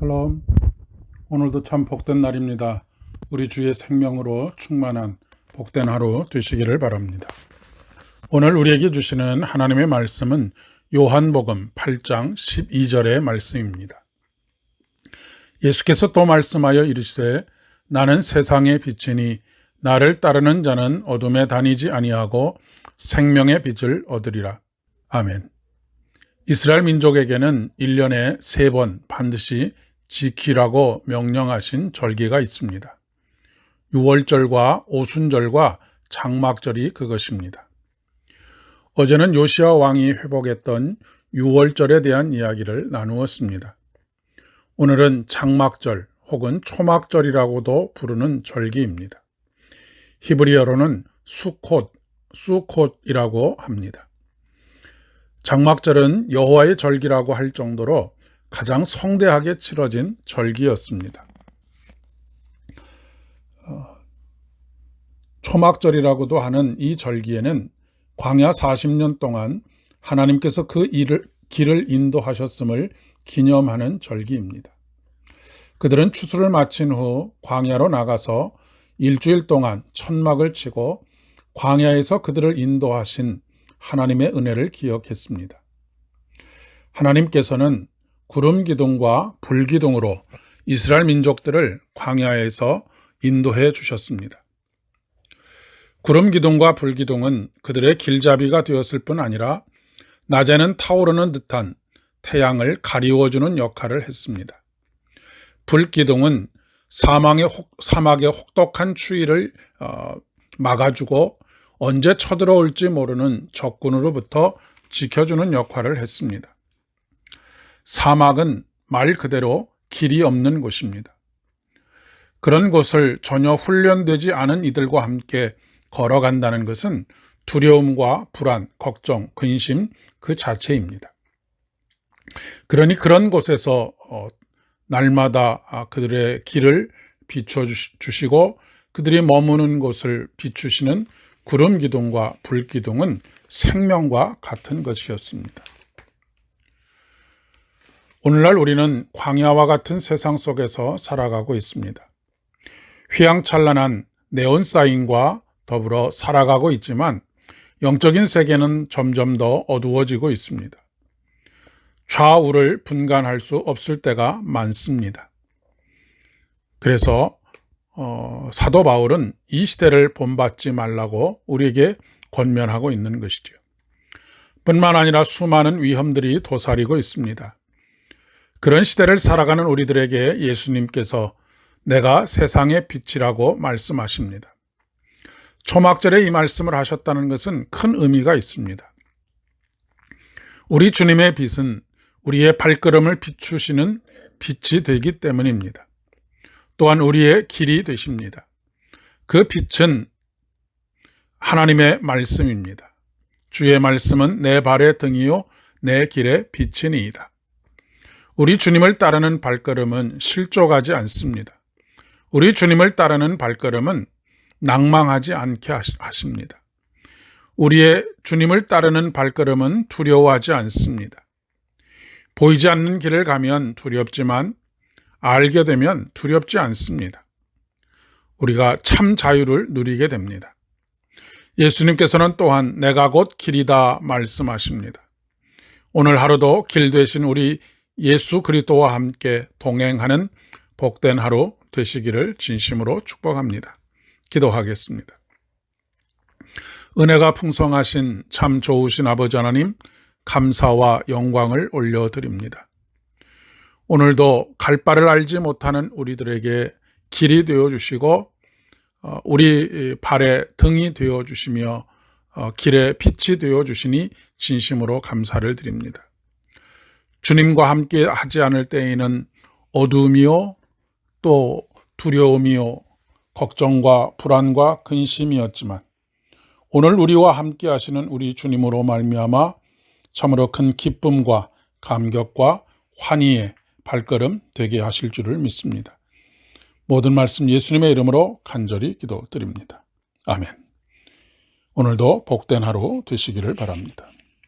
샬롬. 오늘도 참 복된 날입니다. 우리 주의 생명으로 충만한 복된 하루 되시기를 바랍니다. 오늘 우리에게 주시는 하나님의 말씀은 요한복음 8장 12절의 말씀입니다. 예수께서 또 말씀하여 이르시되 나는 세상의 빛이니 나를 따르는 자는 어둠에 다니지 아니하고 생명의 빛을 얻으리라. 아멘. 이스라엘 민족에게는 1년에 세번 반드시 지키라고 명령하신 절기가 있습니다. 6월절과 오순절과 장막절이 그것입니다. 어제는 요시아 왕이 회복했던 6월절에 대한 이야기를 나누었습니다. 오늘은 장막절 혹은 초막절이라고도 부르는 절기입니다. 히브리어로는 수콧, 수콧이라고 합니다. 장막절은 여호와의 절기라고 할 정도로 가장 성대하게 치러진 절기였습니다. 어, 초막절이라고도 하는 이 절기에는 광야 40년 동안 하나님께서 그 일을, 길을 인도하셨음을 기념하는 절기입니다. 그들은 추수를 마친 후 광야로 나가서 일주일 동안 천막을 치고 광야에서 그들을 인도하신 하나님의 은혜를 기억했습니다. 하나님께서는 구름 기둥과 불 기둥으로 이스라엘 민족들을 광야에서 인도해 주셨습니다. 구름 기둥과 불 기둥은 그들의 길잡이가 되었을 뿐 아니라 낮에는 타오르는 듯한 태양을 가리워주는 역할을 했습니다. 불 기둥은 사망의 혹, 사막의 혹독한 추위를 어, 막아주고 언제 쳐들어올지 모르는 적군으로부터 지켜주는 역할을 했습니다. 사막은 말 그대로 길이 없는 곳입니다. 그런 곳을 전혀 훈련되지 않은 이들과 함께 걸어간다는 것은 두려움과 불안, 걱정, 근심 그 자체입니다. 그러니 그런 곳에서 어, 날마다 아, 그들의 길을 비춰주시고 그들이 머무는 곳을 비추시는 구름 기둥과 불 기둥은 생명과 같은 것이었습니다. 오늘날 우리는 광야와 같은 세상 속에서 살아가고 있습니다. 휘황찬란한 네온 사인과 더불어 살아가고 있지만 영적인 세계는 점점 더 어두워지고 있습니다. 좌우를 분간할 수 없을 때가 많습니다. 그래서 어, 사도 바울은 이 시대를 본받지 말라고 우리에게 권면하고 있는 것이죠. 뿐만 아니라 수많은 위험들이 도사리고 있습니다. 그런 시대를 살아가는 우리들에게 예수님께서 내가 세상의 빛이라고 말씀하십니다. 초막절에 이 말씀을 하셨다는 것은 큰 의미가 있습니다. 우리 주님의 빛은 우리의 발걸음을 비추시는 빛이 되기 때문입니다. 또한 우리의 길이 되십니다. 그 빛은 하나님의 말씀입니다. 주의 말씀은 내 발의 등이요 내 길의 빛이니이다. 우리 주님을 따르는 발걸음은 실족하지 않습니다. 우리 주님을 따르는 발걸음은 낭망하지 않게 하십니다. 우리의 주님을 따르는 발걸음은 두려워하지 않습니다. 보이지 않는 길을 가면 두렵지만 알게 되면 두렵지 않습니다. 우리가 참 자유를 누리게 됩니다. 예수님께서는 또한 내가 곧 길이다 말씀하십니다. 오늘 하루도 길 되신 우리 예수 그리스도와 함께 동행하는 복된 하루 되시기를 진심으로 축복합니다. 기도하겠습니다. 은혜가 풍성하신 참 좋으신 아버지 하나님 감사와 영광을 올려드립니다. 오늘도 갈 바를 알지 못하는 우리들에게 길이 되어 주시고 어, 우리 발의 등이 되어 주시며 어, 길의 빛이 되어 주시니 진심으로 감사를 드립니다. 주님과 함께 하지 않을 때에는 어둠이요 또 두려움이요 걱정과 불안과 근심이었지만 오늘 우리와 함께 하시는 우리 주님으로 말미암아 참으로 큰 기쁨과 감격과 환희의 발걸음 되게 하실 줄을 믿습니다. 모든 말씀 예수님의 이름으로 간절히 기도드립니다. 아멘. 오늘도 복된 하루 되시기를 바랍니다.